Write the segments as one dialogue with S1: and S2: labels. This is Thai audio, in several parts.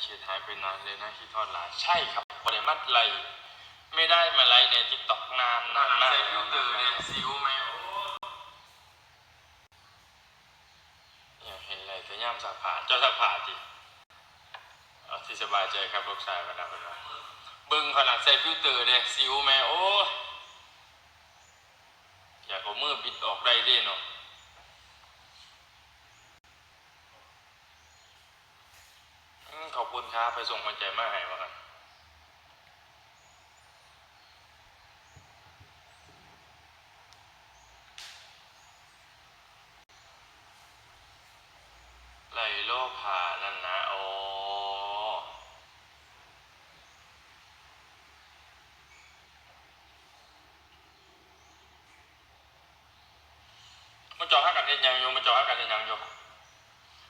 S1: เขียดหายไปนานเลยนะที่ทอดหลายใช่ครับบริมัดไลไม่ได้มาไลในทิกตอกนานนานมาก
S2: ใส่ฟิลเตอร์เนี่ยซิวไหมโอ้
S1: ยากเห็นอะไรแต่ย่ามสาผาเจ้าสาผาดิเอาที่สบายใจครับลูกชายพนักงานเบิ้งขนาดใส่ฟิลเตอร์เนี่ยซิวแม่โอ้ยอยากเอามือบิดออกได้ด้เนาะอืม ขอบคุณครับไปส่งคนใจมาให้มาครับไหลโลกผ่านั่นนะโอ้มันจอดห้ากันเห็นยังอยู่มันจอดห้ากันเห็นยังอยู่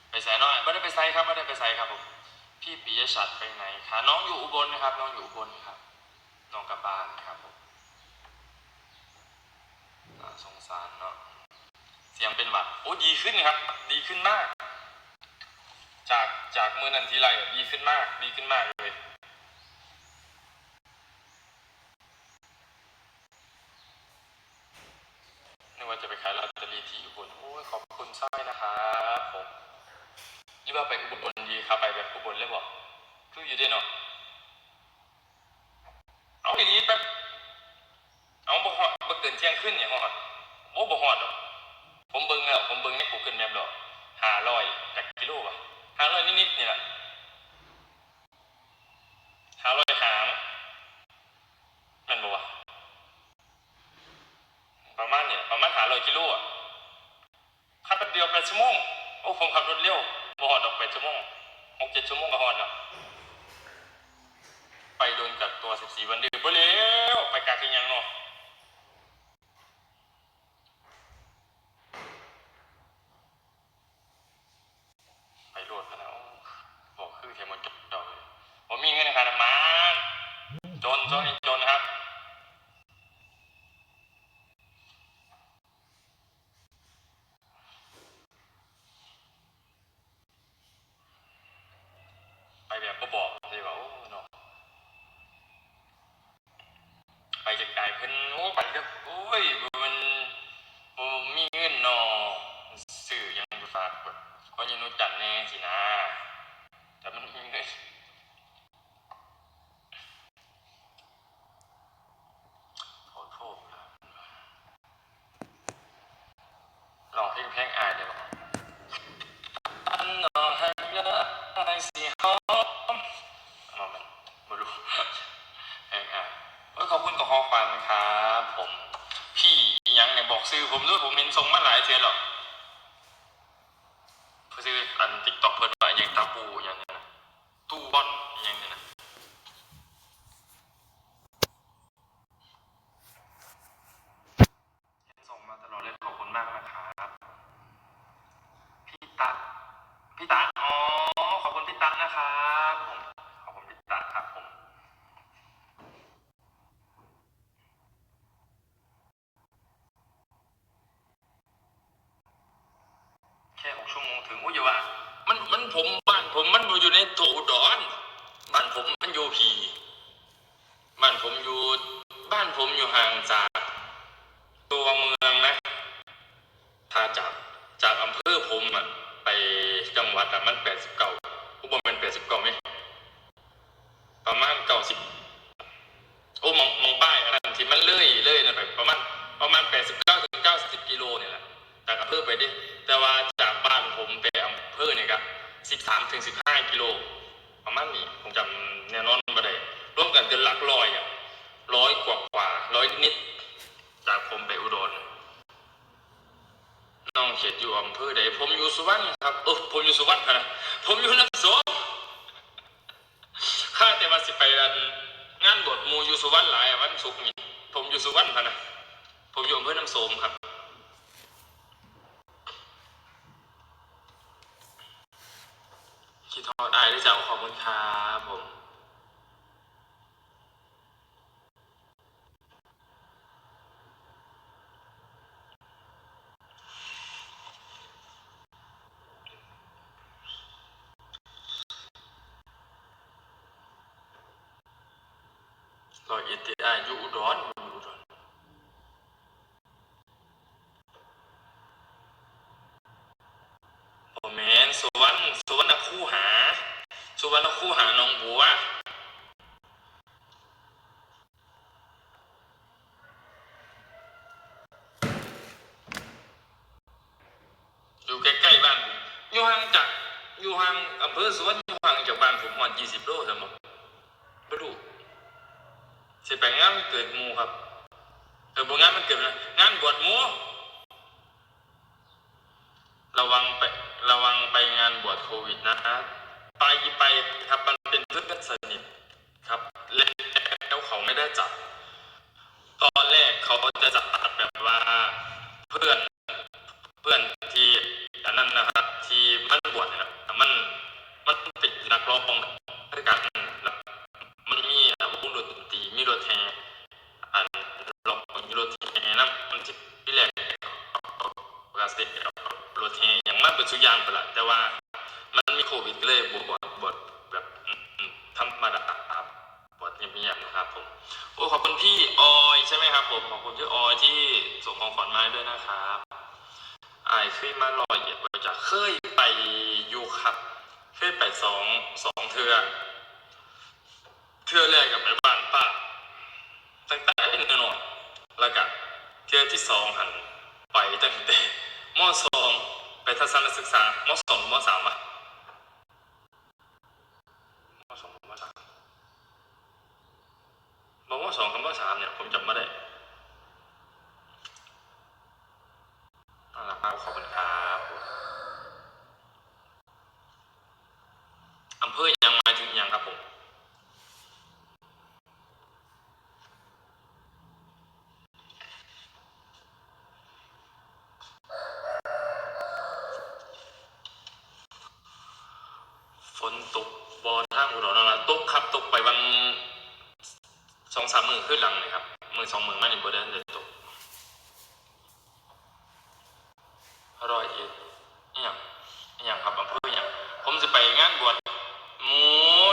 S1: ไปใส่น้อยไม่ได้ไปใส่ครับไม่ได้ไปใส่ครับผม ริษัทไปไหนคะน้องอยู่อุบลนะครับ น้องอยู่อุบลครับน้องกลับบ้านครับผมสงสารเนาะเสียงเป็นหวัดโอ้ดีขึ้นครับ ดีขึ้นมาก จากจากมือนันทีไรดีขึ้นมาก ดีขึ้นมากเลย นึกว่าจะไปขายลอตเตอรี่ที่อุบลโอ้ยขอบคุณสร้อยนะครับผมนี่ว่าไปอุบลดีครับไปแบบอุบลเลยบอก คืออยู่ได้เนาะเอาอย่างนี้แบบเอาบ่ฮอดบ่เกินเที่ยงขึ้นเนี่ยฮอดโอ้บ่ฮอดหรอกผมเบิ่งแล้วผมเบิ่งใน Google Map แล้วห้าร้อยจากกิโลวะห้าร้อยนิดๆนี่แหละห้าร้อยหางแมันบ่วะประมาณเนี่ยประมาณหาร้อยกิโลอะขับแป๊บเดียวแปดชั่วโมงโอ้ผมขับรถเร็วบ่ฮอดดอกแปดชั่วโมงหกเจ็ดชั่วโมงก็ฮอดแล้ว ไปโดนกักตัวสิบสี่วันเดื้อบ่เร็วไปกักอีหยังเนาะไปโลดพะนะโอ้บอกคือเทมันจบดอกเลยผมมีเงินค่ารมานจนจนนี่จนครับ ไปแบบก็บอกเลยว่าโอ้เนาะไปจากไกลเพิ่นโอ้ไปก็โอ้ยมันบ่มีเงินเนาะซื้อหยังไปฝากคนคนอยังนู้จันแน่สินะ แต่มันมีเงินขอโทษครับลองเพลงเพลงอายได้บ่ อันนอให้ละไอสีหอมเอามันมาดูเองอะโอ้ยขอบคุณกับข้อความนะครับผม พี่อิ สื่อผมด้วยผมเห็นทรงมาหลายเทือหรอกเพื่อซื้ออันติ๊กต็อกเพิ่นว่าอหยังตาปูอหย่างเนี้ยนะตู้บอลอหย่างเนี้ยนะเห็นส่งมาตลอดเลยขอบคุณมากนะครับ พี่ตัด พี่ตัดอ๋อ ขอบคุณพี่ตัดนะครับผม ขอบคุณพี่ตัดครับผม แค่หกชั่วโมงถึงอุ้ยอย่าว่า มันมันผมบ้านผมมันอยู่ในโถอุดอนบ้านผมมันอยู่พีบ้านผมอยู่บ้านผมอยู่ห่างจากตัวเมืองนะ ถ้าจากจากอำเภอผมอะไปจังหวัดอะมันแปดสิบเก้าอุบลเป็นแปดสิบเก้าไหมประมาณเก้าสิบโอ้มองมองป้ายอันนั้นที่มันเลื่อยเลื่อยนะไปประมาณประมาณแปดสิบเก้าถึงเก้าสิบกิโลเนี่ยแหละจากอำเภอไปดิ แต่ว่าจากบ้านผมไปอำเภอเนี่ยครับสิบสามถึงสิบห้ากิโล ประมาณนี้ผมจำแน่นอนไม่ได้รวมกันเป็นหลักร้อยอะร้อยกว่ากว่าร้อยนิดๆจากผมไปอุดร น้องเขียดอยู่อำเภอใดผมอยู่สุวรรณครับเออผมอยู่สุวรรณนะผมอยู่น้ำโสมข้าแต่ว่าสิไปอันงานบวชหมู อยู่สุวรรณหลายวันศุกร์นี่ผมอยู่สุวรรณพะนะผมอยู่อำเภอน้ำโสมครับคิดทอดได้ด้วยจ้าขอบคุณครับผม อยเอ็ดที่ได้อยู่อุดรอยู่อุดรโอแมนสุวรรณสุวรรณคู่หา สุวรรณคู่หาหนองบัว อยู่ใกล้ๆบ้านผมอยู่ห่างจาก อยู่ห่างอำเภอสวนอยู่ห่างจากบ้านผมประมาณ20โลสมองไม่รู้สิไปงานมันเกิดมูครับเออบงานมันเกิดนะงานบวชมูระวังไประวังไปงานบวชโควิดนะครับไปไปครับมันเป็นเพื่อนสนิทครับแล้วเขาไม่ได้จัดตอนแรกเขาจะจัดแบบว่าเพื่อนเพื่อนที่อันนั้นนะครับ ที่มันบวชเนี่ยนะมันมันติดนัก ร้องด้วยกันมันมีวงดนตรีมีรถแห่อันร้องมีรถแห่นะมันที่ที่แรกระกาศเสร็จรถแห่อย่างมันเป็นสุยางไปละแต่ว่ามันมีโควิดเลยบวชบวชบวชแบบอืมอืมธรรมดาครับบวชเงียบๆนะครับผมโอ้ขอบคุณพี่ออยใช่ไหมครับผมขอบคุณพี่ออยที่ส่งของขวัญมาด้วยนะครับอายเคยมาลอยเอ็ดบจาคเคยไปอยู่ครับ เคยไปสองสองเทือเทือแรกกับไปบ้านป้าตั้งแต่เป็นนอนแล้วก็เทือที่สองหันไปตั้งแต่มอสองไปทัศนศึกษามอสองมอสามอะมสองมอสามมมสองกับมสามเนี่ยผมจำไม่ได้น่าขอบคุณครับอำเภอยังหมายถึงยังครับผม ฝนตกบอลทางอุดรนราตกครับตกไปบางสองสามมือ ขึ้นหลังเลยครับมือสองมือไม่ได้บอได้เลย ร้อยเอ็ดอหย่างอหย่างครับอำเภออหย่างผมจะไปงานบวชหมู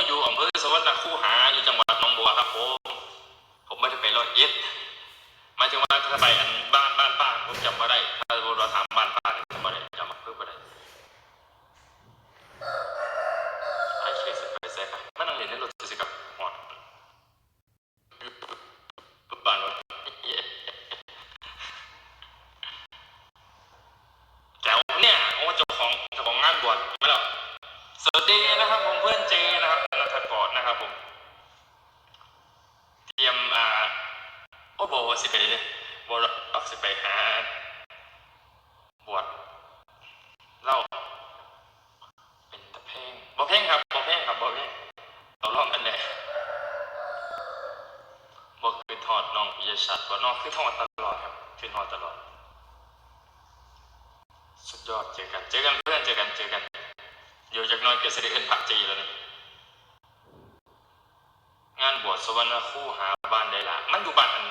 S1: อยู่อำเภอสวรรณคูหาอยู่จังหวัดหนองบัวครับผมผมไม่ได้ไปร้อยเอ็ดหมายถึงว่าถ้าไปอันบ้านบ้านป้าผมจำไม่ได้ ถ้าเราถามบ้านป้าเนี่ยจำไม่ได้จำอำเภอไม่ได้ไอ้เคสไปใส่ครับมันนั่งเรียนในรถสิครับหอดบ้านรถ แถวเนี่ยโอ้เจ้าของเจ้าของงานบวชมาแล้วสวัสดีนะครับผมเพื่อนเจนะครับนัทกรนะครับผมเตรียมอ่าโอ้บอกว่าสิไปเลยบวชออกสิไปหาบวชเล่าเป็นตะเพลงบ่เพลงครับบ่เพลงครับบ่เพลงเราลองกันเลยบ่คือทอดน้องปิยชัดบ่น้องคือทอดตลอดครับคือทอดตลอด สุด ยอดเจอกัน เจอกันเพื่อนเจอกันเจอกัน อยู่จากน้อยเกิดสิริเอินพักจีแล้วนี่งานบวชสวรรณคู่หาบ้านได้ละมันอยู่บ้านอัน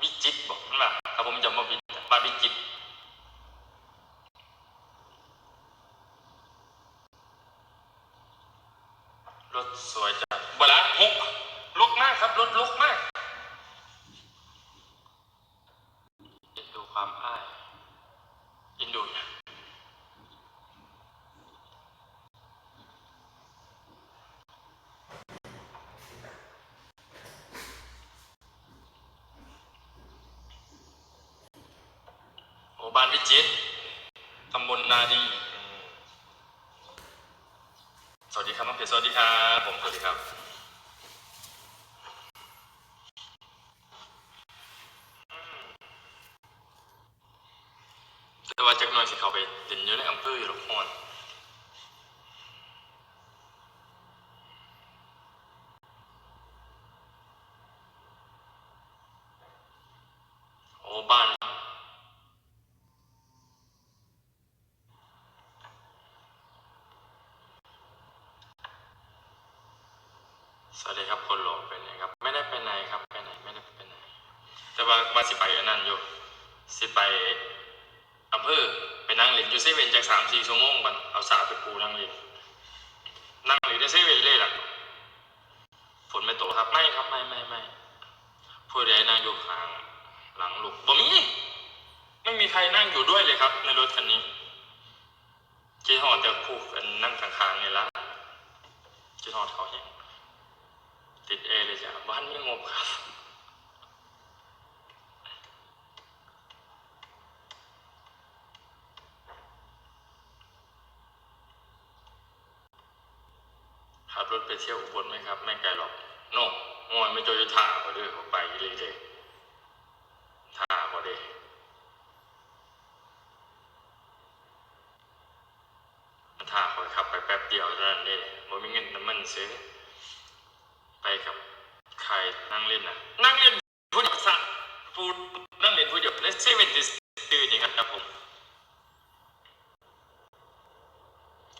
S1: วิจิตบอกมันว่าถ้าผมจำไม่ผิดบ้านวิจิตรถสวยจัดเวลาหกลุกมากครับรถลุกมากเอ็นดูความอ้ายอินดูนะ โอ้บ้านวิจิตร ตำบลนาดีสวัสดีครับน้องเพชรสวัสดีครับผมสวัสดีครับอืมแต่ว่าจากหน้อยสิเขาไปเด่นอยู่ในอำเภออยู่หรอกฮอนโอ้บ้าน สวัสดีครับคนหล่อไปไหนครับ ไม่ได้ไปไหนครับไปไหนไม่ได้ไปไหน แต่ว่าว่าสิไปอันนั้นอยู่สิไปอำเภอไปนั่งเล่นอยู่เซเว่นจากสามสี่ชั่วโมงบันเอาสาไปปูนั่งเล่นนั่งเล่นในเซเว่นเลยล่ะฝนไม่ตกครับไม่ครับไม่ไม่ไม่ผู้ใดนั่งอยู่ข้างหลังลูกบ่มีไม่มีใครนั่งอยู่ด้วยเลยครับ ในรถคันนี้จีฮอดแต่ผู้กันนั่งข้างๆนี่ละจีฮอดเขาเห็นติดเอเลยจ้ะบ้านนี้งบครับ ขับรถไป เที่ยวอุบลไหมครับ ไม่ไกลหรอกโน่งอยไม่โจอยท่าก็ด้วยผมไปเลยเลยท่าก็ได้ท่าคอยขับไปแป๊บเดียวเท่านั้นเองบ่มีเงินน้ำมันซื้อ ไปกับใครนั่งเล่นนะนั่งเล่นผู้เดียวสัตว์ผู้นั่งเล่นผู้เดียวและเซเว่นดิสตื่นนี่ครับผม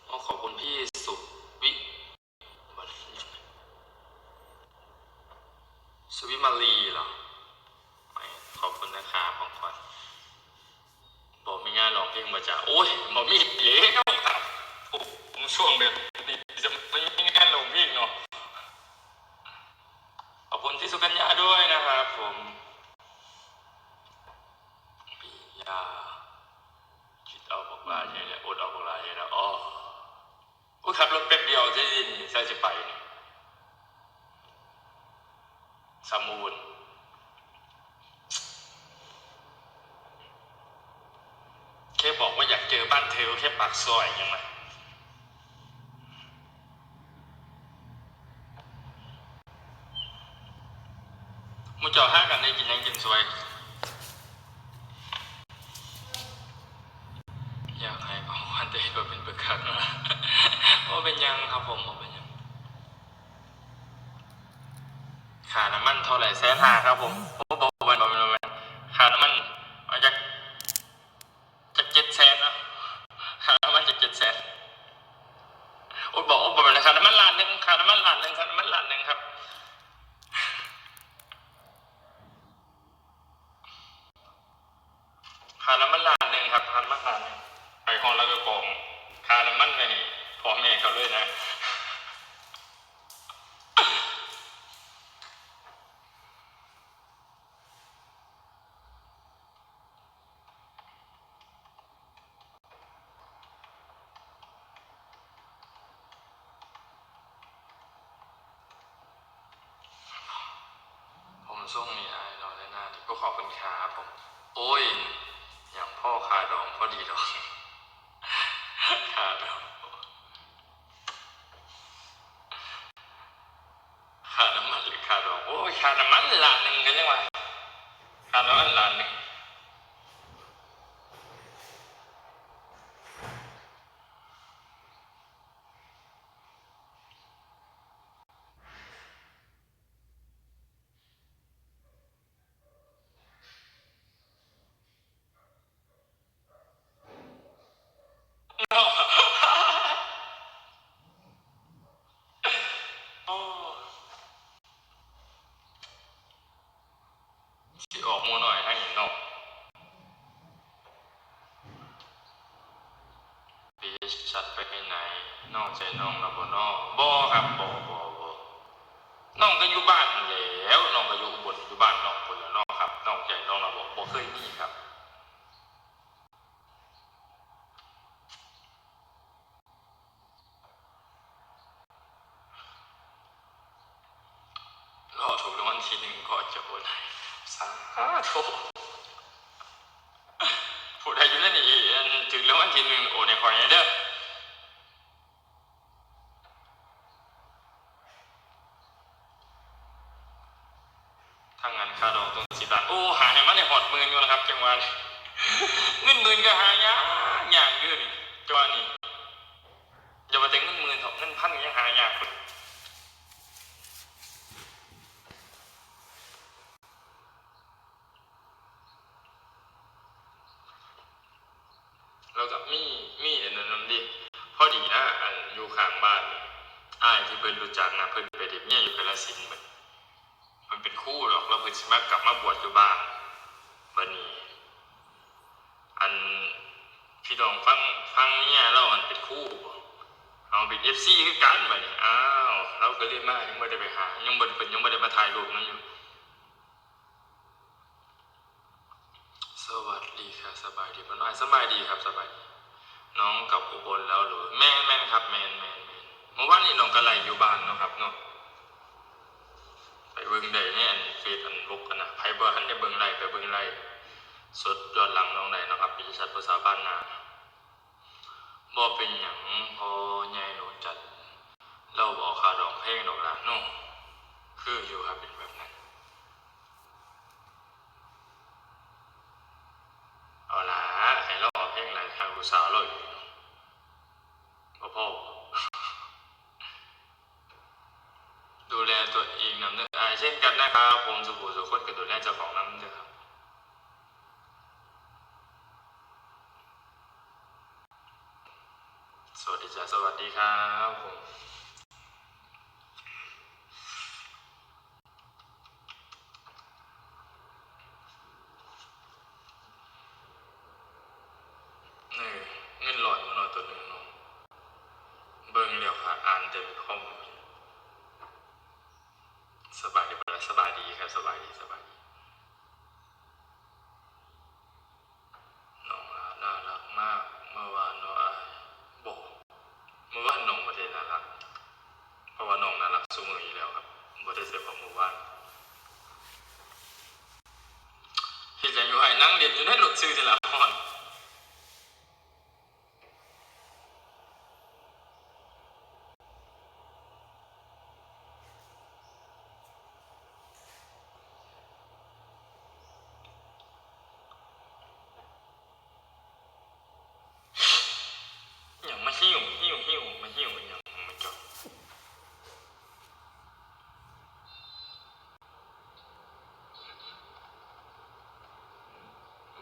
S1: โอ้ขอบคุณพี่สุวิ สวิมาลีเหรอไม่ขอบคุณนะครับของขวัญบอกมีงานร้องเพลงมาจากโอ้ยบอกมีเย้ครับผมช่วงแบบนี้จะไม่มีงานร้องเพลงเนาะขอบคุณที่สุกัญญาด้วยนะครับผมปิยาคิดเอาบอกลาเนี่ยแหละอดเอาบอกลาเนี่ยนะอ๋ออุ้ย ขับรถแป๊บเดียวที่ยินใช่จะไปสมูลแค่บอกว่าอยากเจอบ้านเธอแค่ปากซอยยังไงมุจอห้ากันได้กินยังกินสวย อยากให้ของวันเดย์ก็เป็นประคับนะว่าเป็นยังครับผมว่าเป็นยัง ค่าน้ำมันเท่าไหร่แสนห้าครับผมผมบอกวันบอกวันวันค่าน้ำมันมาจากจากเจ็ดแสนนะค่าน้ำมันจากเจ็ดแสนโอ้ยบอกโอ้ยบอกเลยค่าน้ำมัน ล้านหนึ่งค่าน้ำมันล้านหนึ่งค่าน้ำมันล้านหนึ่งครับค่าน้ำมันล้านหนึ่งครับค่าน้ำมันล้านหนึ่งไปห้องแล้วก็กองค่าน้ำมันไปพ่อแม่เขาเลยนะ ผมส่งนี่ไอ้เราได้หน้าที่ก็ขอบคุณครับผม โอ้ย อย่างพ่อคาดองพอดีดอก คาดองคาน้ำมันหรือคาดอง โอ้ ยคาน้ำมันหลานหนึ่งกันยังไงคาน้ำมันหลานหนึ่ง โอ้สิออกหมูหน่อยให้เห็นนกปีชัดไปไหนน้องใจน้องระบน้องบ่ครับบ่บ่บ่น้องก็อยู่บ้านนั่นแหล้วน้องก็อยู่อุบนอยู่บ้านน้องคนละน้องครับน้องใจน้องระบบบ่เคยมีครับ รอถูกรางวัลทีหนึ่งก็จะโอนให้สาธุผู้ใดอยู่ในนี่อันถึงรางวัลทีหนึ่งโอนในคอยให้เด้อทางงานค่าดองตรงสิบบาทโอ้หาให้มันในหอดหมืออยู่นะครับจังหวะนี้เงินหมื่นก็หายากยากเยอะนี่จังหวะนี้อย่ามาแต่เงินหมื่นเถอะเงินพันยังหายากเลย แล้วก็มีมีอันนั้นนำดิพอดีนะ อยู่ข้างบ้านอ้ายที่เพิ่นรู้จักนะเพิ่นไปเด็กเนี่ยอยู่กาฬสินธุ์มันมันเป็นคู่หรอกแล้วเพิ่นสิมากลับมาบวชอยู่บ้านบัดนี้ อันพี่น้องฟังฟังเนี่ยเรามันเป็นคู่เอาเป็น FC คือกันบัดนี้อ้าวเราก็เลยมายังบ่ได้ไปหายังบ่ได้เพิ่นยังบ่ได้มาถ่ายรูปนั้นอยู่สวัสดีครับสบายดีปะน้อยสบายดีครับสบายดี น้องกับอุบลแล้วหรือแม่นแม่นครับแม่นแม่นเมื่อวานนี้น้องกระไรอยู่บ้านเนาะครับเนาะไปเบิ่งได้เนี่ยเฟซอันบุกกันนะไพ่บ่ทันได้เบิ่งไรไปเบิ่งไรสดยอนหลังน้องได้เนะครับปิชัดภาษาบ้านนาบ่เป็นหยังพอใหญ่หนูจัด เราบอกคารองเพลงดอกละเนาะคืออยู่ครับเป็นแบบนั้น เอาละให้เราออกเพลง อะไรทางลูกสาวเราอยู่พ่อพ่อ ดูแลตัวเองนำเนื้ออายเช่นกันนะครับ ผมสุภูสุคนกับดูแลเจ้าของน้ำเนื้อครับสวัสดีจ้าสวัสดีครับผมนี่เงินหลอดมันหน่อยตัวหนึ่งเนาะเบิ่งเดี๋ยว ค่ะอ่านเต็มข้อมูลสบายดีปะสบายดีครับสบายดีสบายดีน้องอาน่ารักมากเมื่อวานน้องอายบอกเมื่อวานน้องประเทศน่ารัก เพราะว่าน้องน่ารักสูมืออยู่แล้วครับบ่ได้เสียของหมู่บ้านเห็นอย่างอยู่ไอ้นั่งเรียนอยู่ในรถซื้อทีละห้อน อย่างมาหิ้วหิ้วหิ้วมาหิ้วอย่างมาจบ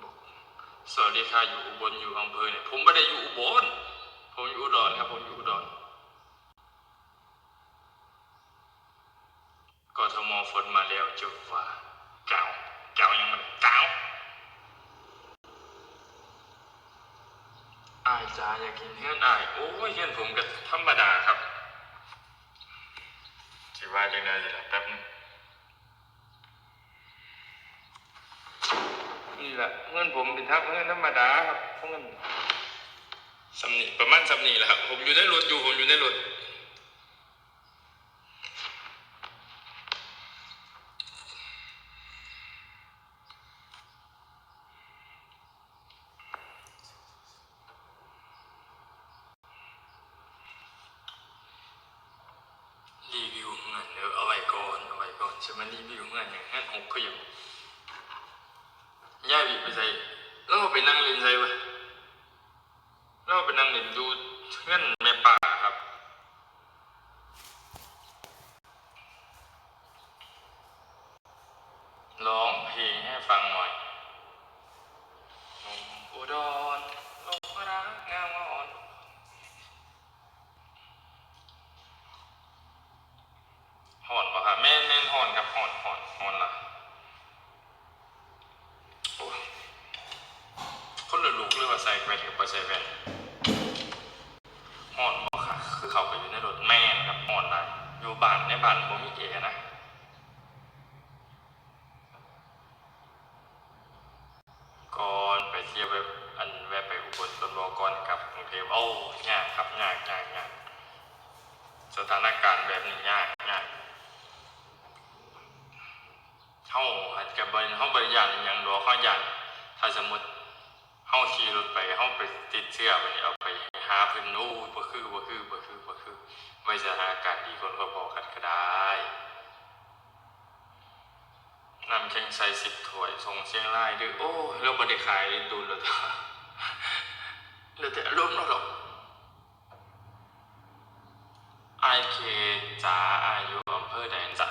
S1: บอกส วัสดีค่ะอยู่อุบลอยู่อำเภอเนี่ยผมไม่ได้อยู่อุบลผมอยู่อุดรครับผมอยู่อุดรกทมฝนมาแล้วจุว่าเก่าเก่ายังมันเก่าอายจ้าอยากกินเฮือนอายโอ้ยเฮือนผมกระมดาครับสิว่าจังได๋ล่ะแป๊บนึงนี่ แหละเงินผมเป็นทักเงินธรรมดาครับเงินสำนีประมาณสำนีแหละครับ ผมอยู่ในรถอยู่ผมอยู่ในรถรีวิวเฮือนเดี๋ยวเอาไว้ก่อนเอาไว้ก่อนจะมารีวิวเฮือนอย่างเฮือนหกก็อยู่ย่าบีไปใส่แล้วเราไปนั่งเล่นใส่วะแล้วเราไปนั่งเล่นดูเฮือนแม่ป่าครับ ร้องเพลงให้ฟังหน่อยหนุ่มอุดรโลกรักงามอ่อน หอนปะครับแม่นแม่นหอนครับหอนหอนหอนละโอ้ยคนละลูกเรียกว่าใส่แว่นกับบ่ใส่แว่นหอนบ่ค่ะ คือเขาไปอยู่ในรถแม่นครับหอนหลายอยู่บ้านในบ้านบ่มีเอนะ ก่อนไปเที่ยวไปอันแวะไปอุบลต้นบอกก่อนกลับกรุงเทพโอ้ยากครับยากยากยากสถานการณ์แบบนี้ยากยากเฮาอาจจะบ่เฮาบ่ได้ ย่านอิหยังดอกเฮาย่านถ้าสมมติเฮาขี่รถไปเฮาไปติดเชื้อไปเอาไปหาเพิ่นโอ้บ่คือบ่คือบ่คือบ่คือไว้สถานการณ์ดีคนก็พอกันก็ได้นำแข่งใส่10ถ้วยส่งเชียงรายด้อโอ้ยเราบ่ได้ขายดูแล้วเหลือแต่อารมณ์แล้วหรอกไอเคจ๋าอายุอำเภอใดจ้ะ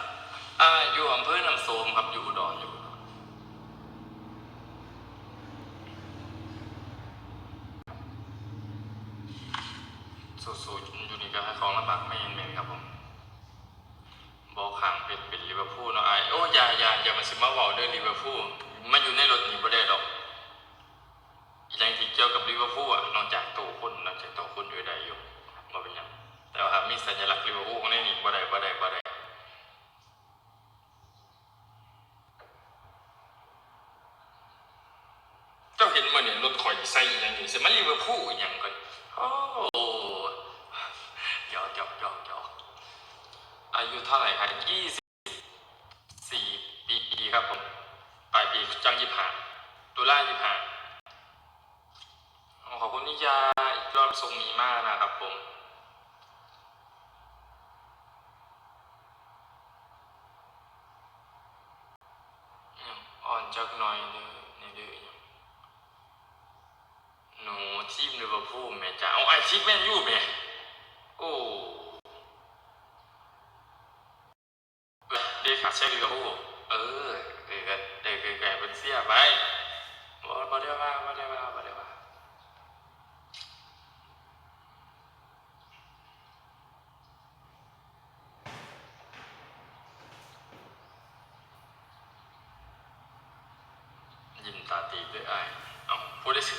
S1: อาอยู่อำเภอนำโสมครับอยู่อุดรอยู่ มาบอกด้วยลิเวอร์พูลไม่อยู่ในรถนีประเด้ดอกยังที่เกี่ยวกับลิเวอร์พูลอะนอกจากตัวคนนอกจากตัวคนอยู่ใดอยู่บ่เป็นหยังแต่ว่ามีสัญลักษณ์ลิเวอร์พูลของในนี่ระเด็นประเด็นประเด้เจ้าเห็นมื้เนี่ยรถข่อยใส่อีหยังนี่สิมัลิเวอร์พูลอีหยัง มลิเวอร์พูลแม่จ้าเอาไอทีมแมนยูแม่โอ้เด็กขาดใช้ลิเวอร์พูลเออเด็กเด็กก็แก่เป็นเสียไปบ่บ่ได้ว่าบ่ได้ว่าบ่ได้ว่ายิ้มตาตีด้วยไอายเอ้าพูดได้สิ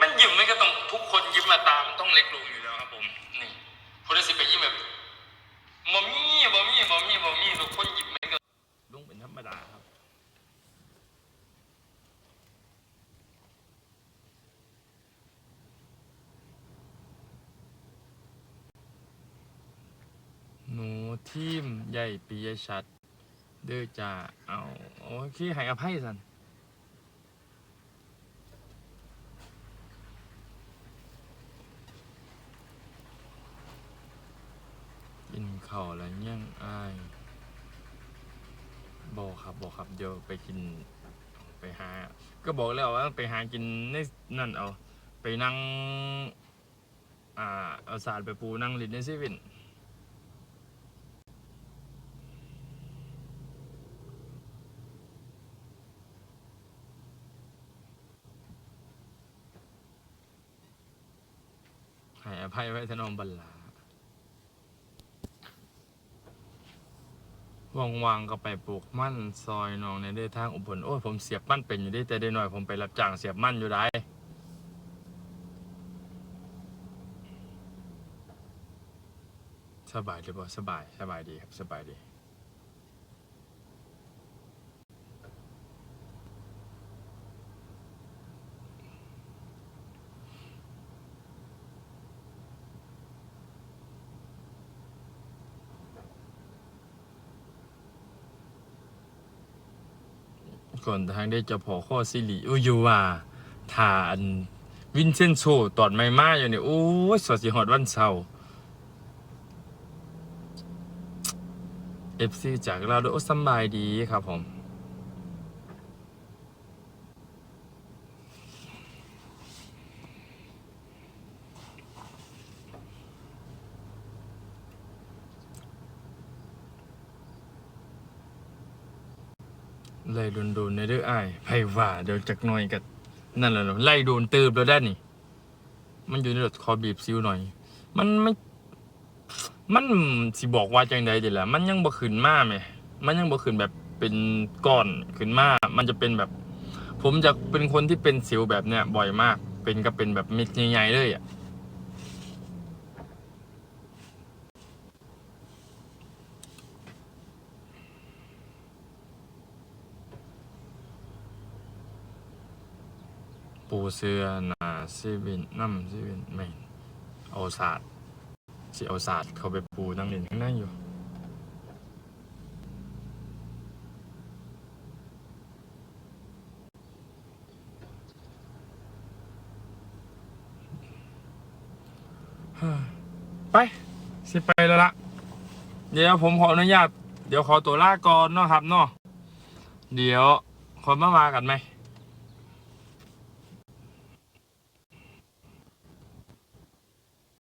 S1: มันยิ้มไม่ก็ต้องทุกคนยิ้มมาตามต้องเล็กลงอยู่แล้วครับผม นี่พูดได้สิไปยิ้มแบบบ่มีบ่มีบ่มีบ่มีทุกคนหยิ้มไม่ก็ลุงเป็นธรรมดาครับหนูทีมใหญ่ปียชัดเด้อจ้าเอาโอ้ขี้ให้อภัยสัน กินข้าวแล้วยังอายบอกครับบอกครับเดี๋ยวไปกิน ไปหา ก็บอกแล้วว่าไปหากินในนั่นเอา ไปนั่ง อ่าเอาสาดไปปูนั่งลินในซเว่นให้อภัยไว้ถนอมบัลลา ว่างๆก็ไปปลูกมั่นซอยนองในเด้อทางอุบลโอ้ยผมเสียบมั่นเป็นอยู่ได้แต่ได้หน่อยผมไปรับจ้างเสียบมั่นอยู่ได้สบายหรือเปล่าสบายสบายดีครับสบายดี ก่อนทางได้จะพอข้อสิริอุ้ยอยู่ว่าทาอันวินเซนโซตอดไม่มาอยู่เนี่ยโอ้ยสวดสิฮอดวันเสาร์เอฟซีจากเราวด้วยโอ้สบายดีครับผม ไล่โดนโดนในเด้ออ้ายไผว่าเดี๋ยวจักหน่อยกับนั่นแหละเนาะไล่โดนตืบแล้วได้นี่ มันอยู่ในรถคอบีบซิวหน่อย มันไม่มันสิบอกว่าจังใดเดี๋ยวละมันยังบ่ขึ้นมาไหมมันยังบ่ขึ้นแบบเป็นก้อนขึ้นมา มันจะเป็นแบบ ผมจะเป็นคนที่เป็นสิวแบบเนี้ยบ่อยมาก เป็นก็เป็นแบบเม็ดใหญ่ๆเลยอะ ปูเสือหนาซีวินน้ำซีวินไม่เอาศาสตร์สิเอาศาสตร์เขาไปปูนั่งเล่นข้างในอยู่ไป สิไปแล้วละเดี๋ยวผมขออนุญาต เดี๋ยวขอตัวลาก่อนเนาะครับเนาะเดี๋ยวคนมามากันไหม